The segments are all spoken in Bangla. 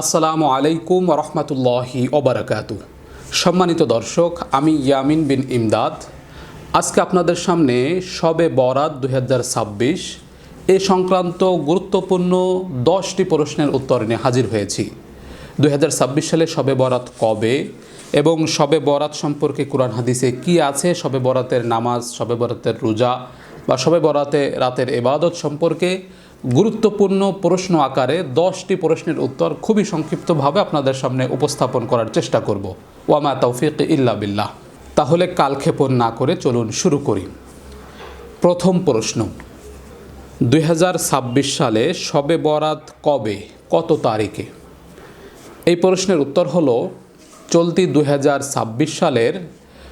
আসসালামু আলাইকুম রহমতুল্লাহি ওবরাকাতু সম্মানিত দর্শক, আমি ইয়ামিন বিন ইমদাদ। আজকে আপনাদের সামনে সবে বরাত দু হাজার ছাব্বিশ, এ সংক্রান্ত গুরুত্বপূর্ণ দশটি প্রশ্নের উত্তর নিয়ে হাজির হয়েছি। দুই হাজার ছাব্বিশ সালে সবে বরাত কবে এবং সবে বরাত সম্পর্কে কোরআন হাদিসে কি আছে, সবে বরাতের নামাজ, সবে বরাতের রোজা বা সবে বরাতে রাতের এবাদত সম্পর্কে গুরুত্বপূর্ণ প্রশ্ন আকারে দশটি প্রশ্নের উত্তর খুবই সংক্ষিপ্তভাবে আপনাদের সামনে উপস্থাপন করার চেষ্টা করব। ওয়ামা তৌফিক ইল্লা বিল্লাহ। তাহলে কালক্ষেপণ না করে চলুন শুরু করি। প্রথম প্রশ্ন। দুই হাজার ছাব্বিশ সালে সবে বরাত কবে? কত তারিখে? এই প্রশ্নের উত্তর হলো, চলতি দুই হাজার ছাব্বিশ সালের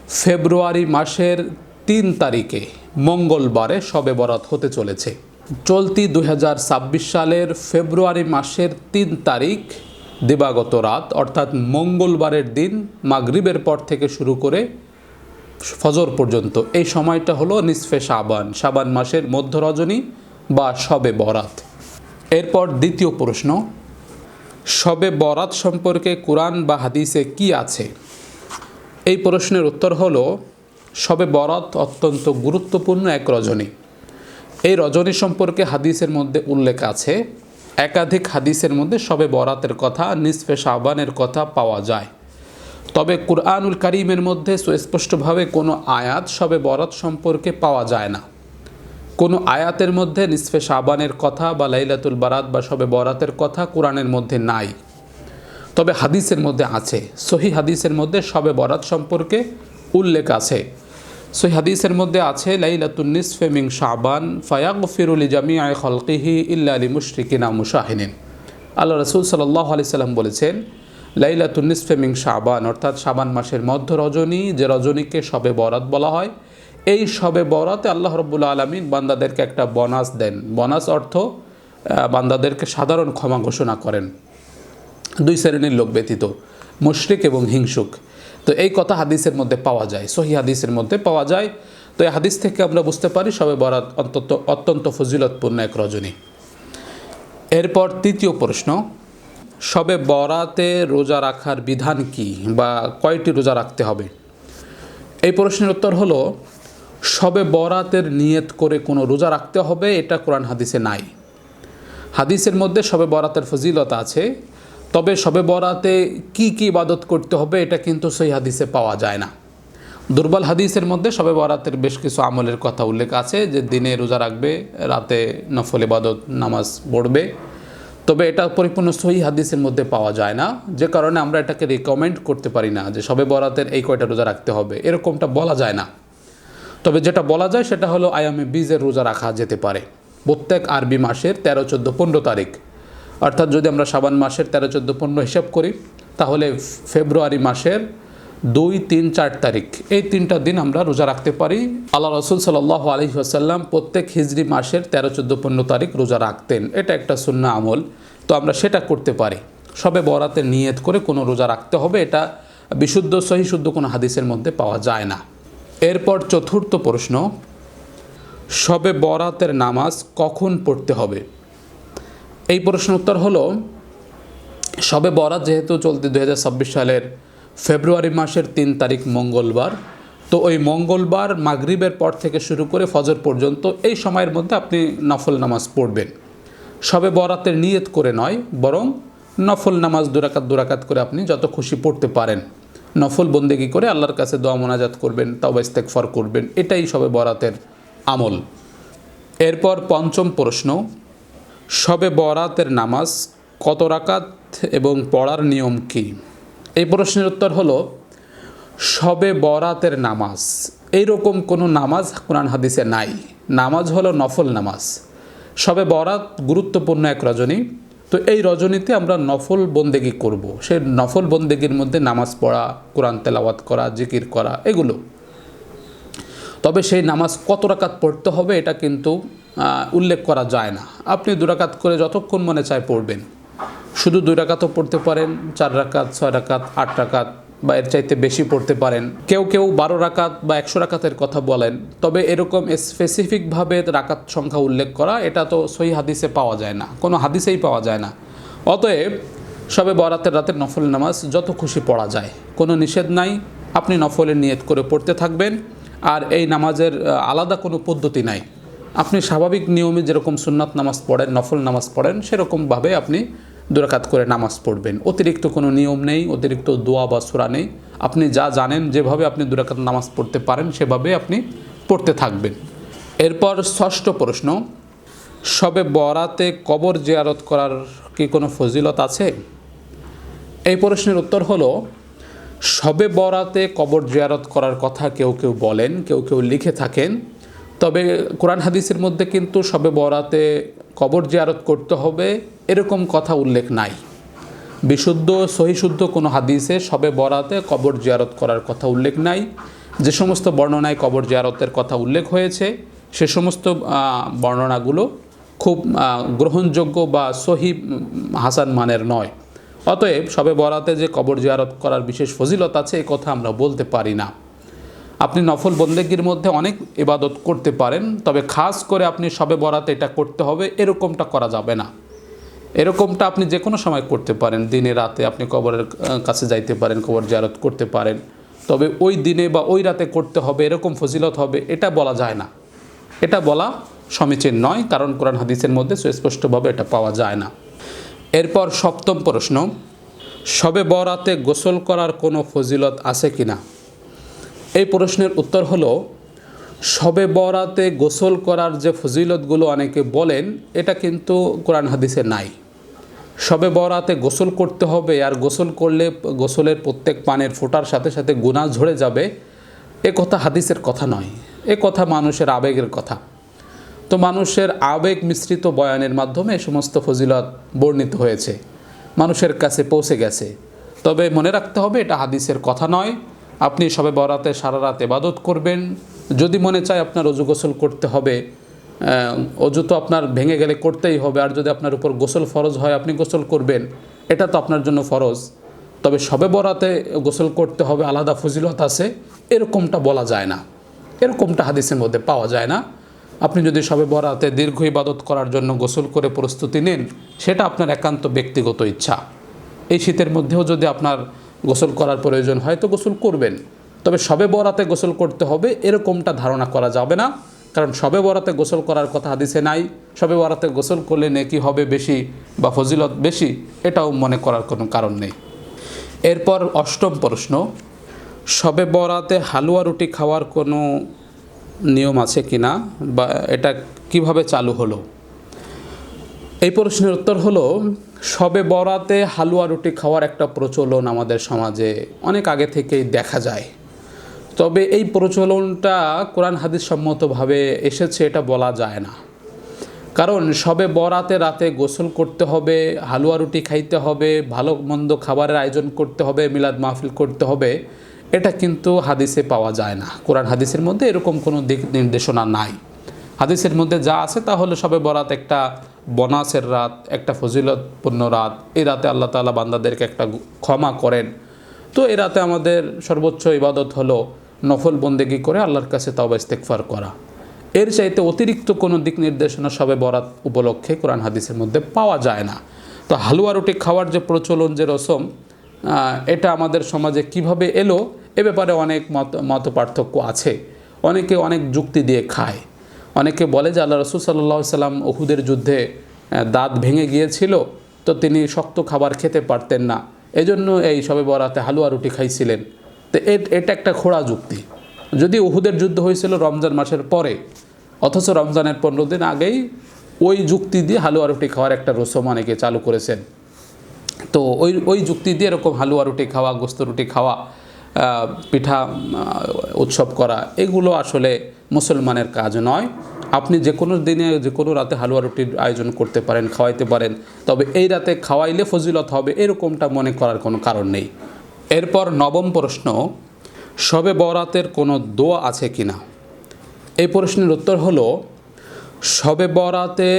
ফেব্রুয়ারি মাসের তিন তারিখে, মঙ্গলবারে সবে বরাত হতে চলেছে। চলতি দু হাজার ছাব্বিশ সালের ফেব্রুয়ারি মাসের তিন তারিখ, দিবাগত রাত, অর্থাৎ মঙ্গলবারের দিন মাগরিবের পর থেকে শুরু করে ফজর পর্যন্ত। এই সময়টা হলো নিসফে সাবান সাবান মাসের মধ্য রজনী বা সবে বরাত। এরপর দ্বিতীয় প্রশ্ন সবে বরাত সম্পর্কে কোরআন বা হাদিসে কি আছে? এই প্রশ্নের উত্তর হলো সবে বরাত অত্যন্ত গুরুত্বপূর্ণ এক রজনী। এই রজনী সম্পর্কে হাদিসের মধ্যে উল্লেখ আছে, একাধিক হাদিসের মধ্যে সবে বরাতের কথা, নিসফে সাবানের কথা পাওয়া যায়। তবে কুরআনুল করিমের মধ্যে সুস্পষ্টভাবে কোনো আয়াত সবে বরাত সম্পর্কে পাওয়া যায় না। কোনো আয়াতের মধ্যে নিসফে সাবানের কথা বা লাইলাতুল বারাত বা সবে বরাতের কথা কোরআনের মধ্যে নাই। তবে হাদিসের মধ্যে আছে, সহি হাদিসের মধ্যে সবে বরাত সম্পর্কে উল্লেখ আছে। সহি হাদিসের মধ্যে আছে লাইলাতুল নিসফে মিং শাবান ফায়াক ফিরুলি জামি খলকিহি ইল্লা আলী মুশরিকিনা মুশাহিনিন আল্লাহ রসুল সাল্লাহ আলি সাল্লাম বলেছেন লাইলাতুল নিসফে মিং শাবান, অর্থাৎ শাবান মাসের মধ্য রজনী, যে রজনীকে সবে বরাত বলা হয়, এই সবে বরাতে আল্লাহ রব্বুল আলমিন বান্দাদেরকে একটা বোনাস দেন। বোনাস অর্থ বান্দাদেরকে সাধারণ ক্ষমা ঘোষণা করেন। দুই শ্রেণির লোক ব্যতীত, মুশরিক এবং হিংসুক। তো এই কথা হাদিসের মধ্যে পাওয়া যায়, সহি হাদিসের মধ্যে পাওয়া যায়। তো এই হাদিস থেকে আমরা বুঝতে পারি সবে বরাত অন্তত অত্যন্ত ফজিলতপূর্ণ এক রজনী। এরপর তৃতীয় প্রশ্ন, সবে বরাতে রোজা রাখার বিধান কি বা কয়টি রোজা রাখতে হবে? এই প্রশ্নের উত্তর হলো, সবে বরাতের নিয়ত করে কোনো রোজা রাখতে হবে, এটা কোরআন হাদিসে নাই। হাদিসের মধ্যে সবে বরাতের ফজিলত আছে তবে সবে বরাতে কি কি ইবাদত করতে হবে, এটা কিন্তু সেই হাদিসে পাওয়া যায় না। দুর্বল হাদিসের মধ্যে সবে বরাতের বেশ কিছু আমলের কথা উল্লেখ আছে, যে দিনে রোজা রাখবে, রাতে নফল ইবাদত, নামাজ পড়বে। তবে এটা পরিপূর্ণ সহি হাদিসের মধ্যে পাওয়া যায় না, যে কারণে আমরা এটাকে রেকমেন্ড করতে পারি না, যে সবে বরাতের এই কয়টা রোজা রাখতে হবে, এরকমটা বলা যায় না। তবে যেটা বলা যায় সেটা হলো আয়ামে বীজের রোজা রাখা যেতে পারে। প্রত্যেক আরবি মাসের তেরো, চোদ্দ, পনেরো তারিখ। অর্থাৎ যদি আমরা সাবান মাসের তেরো, চোদ্দ, পনেরো হিসাব করি, তাহলে ফেব্রুয়ারি মাসের দুই, তিন, চার তারিখ, এই তিনটা দিন আমরা রোজা রাখতে পারি। আল্লাহ রসুল সাল্লাহ আলহি আসাল্লাম প্রত্যেক হিজড়ি মাসের তেরো, চোদ্দ, পনেরো তারিখ রোজা রাখতেন। এটা একটা শূন্য আমল। তো আমরা সেটা করতে পারি। সবে বরাতে নিয়ত করে কোনো রোজা রাখতে হবে, এটা বিশুদ্ধ, সহি, শুদ্ধ কোনো হাদিসের মধ্যে পাওয়া যায় না। এরপর চতুর্থ প্রশ্ন, সবে বরাতের নামাজ কখন পড়তে হবে? এই প্রশ্ন উত্তর হলো, সবে বরাত যেহেতু চলতি দু হাজার ছাব্বিশ সালের ফেব্রুয়ারি মাসের তিন তারিখ মঙ্গলবার, তো ওই মঙ্গলবার মাগরিবের পর থেকে শুরু করে ফজর পর্যন্ত এই সময়ের মধ্যে আপনি নফল নামাজ পড়বেন। সবে বরাতের নিয়ত করে নয়, বরং নফল নামাজ দুরাকাত দুরাকাত করে আপনি যত খুশি পড়তে পারেন। নফল বন্দেগি করে আল্লাহর কাছে দোয়া মোনাজাত করবেন তাও ইস্তেকফর করবেন, এটাই সবে বরাতের আমল। এরপর পঞ্চম প্রশ্ন সবে বরাতের নামাজ কত রাকাত এবং পড়ার নিয়ম কি? এই প্রশ্নের উত্তর হলো, সবে বরাতের নামাজ। এইরকম কোনো নামাজ কোরআন হাদিসে নাই। নামাজ হলো নফল নামাজ। সবে বরাত গুরুত্বপূর্ণ এক রজনী। তো এই রজনীতে আমরা নফল বন্দেগি করব। সেই নফল বন্দেগির মধ্যে নামাজ পড়া, কোরআন তেলাওয়াত করা, জিকির করা, এগুলো। তবে সেই নামাজ কত রাকাত পড়তে হবে এটা কিন্তু উল্লেখ করা যায় না। আপনি দুরাকাত করে যতক্ষণ মনে চায় পড়বেন। শুধু দুই রাকাতও পড়তে পারেন, চার রাকাত, ছয় রাকাত, আট রাকাত বা এর চাইতে বেশি পড়তে পারেন। কেউ কেউ বারো রাকাত বা একশো রাকাতের কথা বলেন, তবে এরকম স্পেসিফিকভাবে রাকাত সংখ্যা উল্লেখ করা, এটা তো সহি হাদিসে পাওয়া যায় না। কোনো হাদিসেই পাওয়া যায় না। অতএব সবে বরাতের রাতের নফল নামাজ যত খুশি পড়া যায়। কোনো নিষেধ নাই, আপনি নফলের নিয়ত করে পড়তে থাকবেন, আর এই নামাজের আলাদা কোনো পদ্ধতি নাই। আপনি স্বাভাবিক নিয়মে যেরকম সুন্নাত নামাজ পড়েন, নফল নামাজ পড়েন, সেরকমভাবে আপনি দুরাকাত করে নামাজ পড়বেন। অতিরিক্ত কোনো নিয়ম নেই, অতিরিক্ত দোয়া বা সুরা নেই। আপনি যা জানেন, যেভাবে আপনি দুরাকাত নামাজ পড়তে পারেন, সেভাবে আপনি পড়তে থাকবেন। এরপর ষষ্ঠ প্রশ্ন সবে বরাতে কবর জিয়ারত করার কি কোনো ফজিলত আছে? এই প্রশ্নের উত্তর হলো সবে বরাতে কবর জিয়ারত করার কথা কেউ কেউ বলেন, কেউ কেউ লিখে থাকেন তবে কোরআন হাদিসের মধ্যে কিন্তু সবে বরাতে কবর জিয়ারত করতে হবে এরকম কথা উল্লেখ নাই। বিশুদ্ধ, সহিশুদ্ধ কোনো হাদিসে সবে বরাতে কবর জিয়ারত করার কথা উল্লেখ নাই। যে সমস্ত বর্ণনায় কবর জিয়ারতের কথা উল্লেখ হয়েছে, সে সমস্ত বর্ণনাগুলো খুব গ্রহণযোগ্য বা সহি হাসান মানের নয়। অতএব সবে বরাতে যে কবর জিয়ারত করার বিশেষ ফজিলত আছে এই কথা আমরা বলতে পারি না। আপনি নফল বন্দেগীর মধ্যে অনেক ইবাদত করতে পারেন, তবে খাস করে আপনি সবে বরাতে এটা করতে হবে, এরকমটা করা যাবে না। এরকমটা আপনি যে কোনো সময় করতে পারেন, দিনে রাতে আপনি কবরের কাছে যাইতে পারেন, কবর জারত করতে পারেন। তবে ওই দিনে বা ওই রাতে করতে হবে, এরকম ফজিলত হবে, এটা বলা যায় না। এটা বলা সমীচীন নয়, কারণ কোরআন হাদিসের মধ্যে সুস্পষ্টভাবে এটা পাওয়া যায় না। এরপর সপ্তম প্রশ্ন, সবে বরাতে গোসল করার কোনো ফজিলত আছে কি না এই প্রশ্নের উত্তর হলো, সবে বরাতে গোসল করার যে ফজিলতগুলো অনেকে বলেন, এটা কিন্তু কোরআন হাদিসে নাই। সবে বরাতে গোসল করতে হবে আর গোসল করলে গোসলের প্রত্যেক পানের ফোটার সাথে সাথে গুণা ঝরে যাবে, এ কথা হাদিসের কথা নয়। এ কথা মানুষের আবেগের কথা। তো মানুষের আবেগ মিশ্রিত বয়ানের মাধ্যমে এ সমস্ত ফজিলত বর্ণিত হয়েছে। মানুষের কাছে পৌঁছে গেছে। তবে মনে রাখতে হবে, এটা হাদিসের কথা নয়। আপনি সবে বরাতে সারা রাত এবাদত করবেন। যদি মনে চায় আপনার অজু গোসল করতে হবে অজু তো আপনার ভেঙে গেলে করতেই হবে, আর যদি আপনার উপর গোসল ফরজ হয়, আপনি গোসল করবেন। এটা তো আপনার জন্য ফরজ। তবে সবে বরাতে গোসল করতে হবে, আলাদা ফজিলত আছে, এরকমটা বলা যায় না। এরকমটা হাদিসের মধ্যে পাওয়া যায় না। আপনি যদি সবে বরাতে দীর্ঘ ইবাদত করার জন্য গোসল করে প্রস্তুতি নেন, সেটা আপনার একান্ত ব্যক্তিগত ইচ্ছা। এই শীতের মধ্যেও যদি আপনার গোসল করার প্রয়োজন হয় তো গোসল করবেন। তবে সবে বরাতে গোসল করতে হবে এরকমটা ধারণা করা যাবে না। কারণ সবে বরাতে গোসল করার কথা হাদিসে নাই। সবে বরাতে গোসল করলে নেকি হবে বেশি বা ফজিলত বেশি এটাও মনে করার কোনো কারণ নেই। এরপর অষ্টম প্রশ্ন, সবে বরাতে হালুয়া রুটি খাওয়ার কোনো নিয়ম আছে কি না বা এটা কীভাবে চালু হলো? এই প্রশ্নের উত্তর হলো সবে বরাতে হালুয়া রুটি খাওয়ার একটা প্রচলন আমাদের সমাজে অনেক আগে থেকেই দেখা যায়। তবে এই প্রচলনটা কোরআন হাদিস সম্মতভাবে এসেছে, এটা বলা যায় না। কারণ সবে বরাতে রাতে গোসল করতে হবে, হালুয়া রুটি খাইতে হবে, ভালো মন্দ খাবারের আয়োজন করতে হবে, মিলাদ মাহফিল করতে হবে, এটা কিন্তু হাদিসে পাওয়া যায় না। কোরআন হাদিসের মধ্যে এরকম কোনো দিক নির্দেশনা নাই। হাদিসের মধ্যে যা আছে তা হলো সবে বরাত একটা বনাসের রাত, একটা ফজিলতপূর্ণ রাত। এই রাতে আল্লাহ তাআলা বান্দাদেরকে একটা ক্ষমা করেন। তো এ রাতে আমাদের সর্বোচ্চ ইবাদত হলো নফল বন্দেগি করে আল্লাহর কাছে তাওবা ইস্তেকফার করা। এর চাইতে অতিরিক্ত কোনো দিক নির্দেশনা সবে বরাত উপলক্ষে কোরআন হাদিসের মধ্যে পাওয়া যায় না। তো হালুয়া রুটি খাওয়ার যে প্রচলন, যে রসম এটা আমাদের সমাজে কীভাবে এলো, এ ব্যাপারে অনেক মত মত পার্থক্য আছে। অনেকে অনেক যুক্তি দিয়ে খায়। অনেকে বলে যে আল্লাহ রসুল সাল্লাহ সাল্লাম ওহুদের যুদ্ধে দাঁত ভেঙে গিয়েছিল, তো তিনি শক্ত খাবার খেতে পারতেন না। এজন্য এই সবে বরাতে হালুয়া রুটি খাইছিলেন। তো এটা একটা খোড়া যুক্তি। যদি উহুদের যুদ্ধ হয়েছিল রমজান মাসের পরে, অথচ রমজানের পনেরো দিন আগেই ওই যুক্তি দিয়ে হালুয়া রুটি খাওয়ার একটা রসম অনেকে চালু করেছেন। তো ওই ওই যুক্তি দিয়ে এরকম হালুয়া রুটি খাওয়া, গোস্ত রুটি খাওয়া পিঠা উৎসব করা, এগুলো আসলে মুসলমানের কাজ নয়। আপনি যে কোনো দিনে যে কোনো রাতে হালুয়া রুটির আয়োজন করতে পারেন, খাওয়াইতে পারেন, তবে এই রাতে খাওয়াইলে ফজিলত হবে, এরকমটা মনে করার কোনো কারণ নেই। এরপর নবম প্রশ্ন সবে বরাতের কোনো দোয়া আছে কি না? এই প্রশ্নের উত্তর হলো সবে বরাতে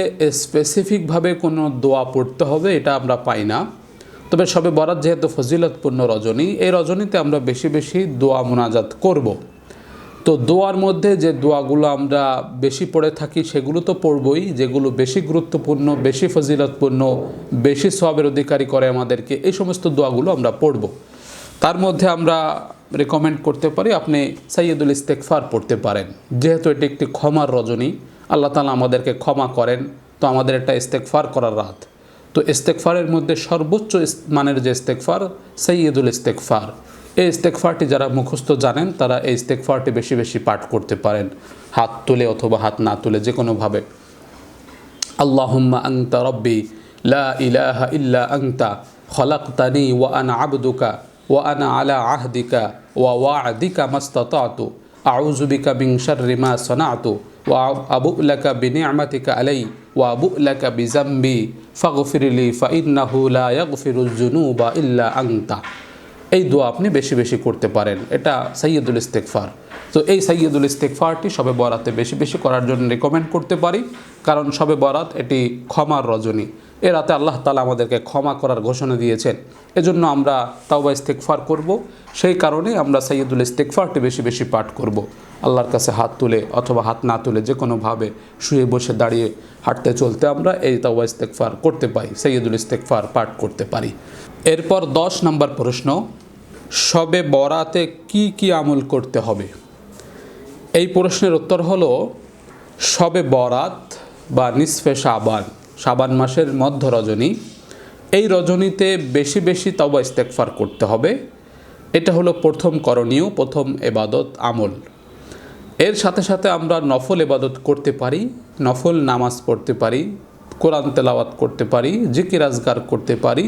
স্পেসিফিকভাবে কোনো দোয়া পড়তে হবে, এটা আমরা পাই না। তবে সবে বরাত যেহেতু ফজিলতপূর্ণ রজনী, এই রজনীতে আমরা বেশি বেশি দোয়া মোনাজাত করব। তো দোয়ার মধ্যে যে দোয়াগুলো আমরা বেশি পড়ে থাকি, সেগুলো তো পড়বই, যেগুলো বেশি গুরুত্বপূর্ণ, বেশি ফজিলতপূর্ণ, বেশি সবের অধিকারী করে আমাদেরকে, এই সমস্ত দোয়াগুলো আমরা পড়ব। তার মধ্যে আমরা রেকমেন্ড করতে পারি, আপনি সাইয়দুল ইস্তেকফার পড়তে পারেন। যেহেতু এটি একটি ক্ষমার রজনী, আল্লাহ তালা আমাদেরকে ক্ষমা করেন, তো আমাদের একটা ইস্তেকফার করার রাত। তো ইস্তেকফারের মধ্যে সর্বোচ্চ মানের যে ইস্তেকফার সৈয়দুল ইস্তেকফার এই ইস্তেকফারটি যারা মুখস্থ জানেন, তারা এই ইস্তেকফারটি বেশি বেশি পাঠ করতে পারেন। হাত তুলে অথবা হাত না তুলে যে কোনোভাবে। আল্লাহুম্মা আংতা রব্বি, লা ইলাহা ইল্লা আংতা খলাকতানি ওয়া আনা আবদুকা, ওয়া আনা আলা আহদিকা, ওয়া ওয়াদিকা মাস্তাতাতু, আউযু বিকা মিন শাররি মা সানাতু। ওয়া আবু বিনি'মাতিকা আলাই ইল্লা আংতা এই দোয়া আপনি বেশি বেশি করতে পারেন। এটা সৈয়দুল ইস্তেকফার তো এই সৈয়দুল ইস্তেকফারটি সবে বরাতে বেশি বেশি করার জন্য রেকমেন্ড করতে পারি। কারণ সবে বরাত এটি ক্ষমার রজনী। এ রাতে আল্লাহ তালা আমাদেরকে ক্ষমা করার ঘোষণা দিয়েছেন। এজন্য আমরা তাওবা ইস্তেকফার করব। সেই কারণে আমরা সৈয়দুল ইস্তেকফারটি বেশি বেশি পাঠ করব। আল্লাহর কাছে হাত তুলে অথবা হাত না তুলে যে কোনোভাবে শুয়ে বসে দাঁড়িয়ে হাঁটতে চলতে আমরা এই তাওবা ইস্তেকফার করতে পারি সৈয়দুল ইস্তেকফার পাঠ করতে পারি। এরপর দশ নম্বর প্রশ্ন, সবে বরাতে কি কি আমল করতে হবে? এই প্রশ্নের উত্তর হলো, সবে বরাত বা নিসফে সাবান সাবান মাসের মধ্য রজনী। এই রজনীতে বেশি বেশি তবা ইস্তেকফার করতে হবে। এটা হলো প্রথম করণীয়, প্রথম এবাদত আমল। এর সাথে সাথে আমরা নফল এবাদত করতে পারি, নফল নামাজ পড়তে পারি, কোরআন তেলাওয়াত করতে পারি, জিকির আজগার করতে পারি।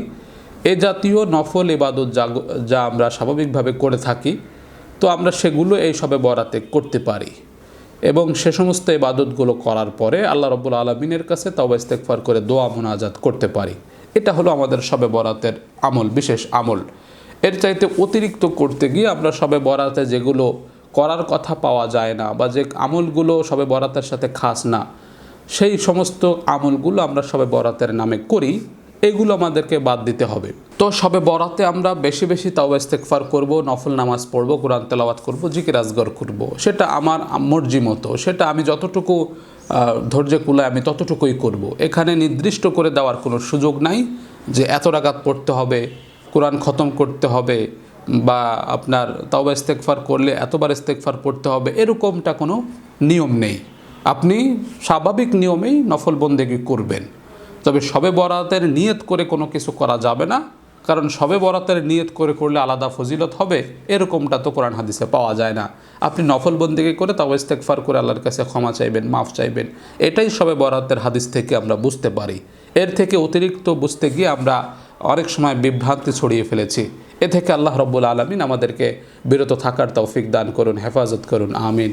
এ জাতীয় নফল এবাদত যা যা আমরা স্বাভাবিকভাবে করে থাকি, তো আমরা সেগুলো এই সবে বরাতে করতে পারি। এবং সে সমস্ত ইবাদতগুলো করার পরে আল্লাহ রব্বুল আলমিনের কাছে তবা ইস্তেকফার করে দোয়া মোনাজাত করতে পারি। এটা হলো আমাদের সবে বরাতের আমল, বিশেষ আমল। এর চাইতে অতিরিক্ত করতে গিয়ে আমরা সবে বরাতে যেগুলো করার কথা পাওয়া যায় না বা যে আমলগুলো সবে বরাতের সাথে খাস না, সেই সমস্ত আমলগুলো আমরা সবে বরাতের নামে করি। এগুলো আমাদেরকে বাদ দিতে হবে। তো সবে বরাতে আমরা বেশি বেশি তাও ইস্তেকফার করব, নফল নামাজ পড়ব, কোরআন তেলাওয়াত করব, জিকির আজগর করব। সেটা আমার মর্জি মতো সেটা আমি যতটুকু ধৈর্য কুলায় আমি ততটুকুই করব। এখানে নির্দিষ্ট করে দেওয়ার কোনো সুযোগ নাই যে এত রাগাত পড়তে হবে, কোরআন খতম করতে হবে, বা আপনার তাওবা ইস্তেকফার করলে এতবার ইস্তেকফার পড়তে হবে, এরকমটা কোনো নিয়ম নেই। আপনি স্বাভাবিক নিয়মেই নফল বন্দেগি করবেন। তবে সবে বরাতের নিয়ত করে কোনো কিছু করা যাবে না। কারণ সবে বরাতের নিয়ত করে করলে আলাদা ফজিলত হবে, এরকমটা তো কোরআন হাদিসে পাওয়া যায় না। আপনি নফল বন্দিকে করে তাও ইস্তেকফার করে আল্লাহর কাছে ক্ষমা চাইবেন, মাফ চাইবেন, এটাই সবে বরাতের হাদিস থেকে আমরা বুঝতে পারি। এর থেকে অতিরিক্ত বুঝতে গিয়ে আমরা অনেক সময় বিভ্রান্তি ছড়িয়ে ফেলেছি। এ থেকে আল্লাহ রব্বুল আলমিন আমাদেরকে বিরত থাকার তৌফিক দান করুন, হেফাজত করুন, আমিন।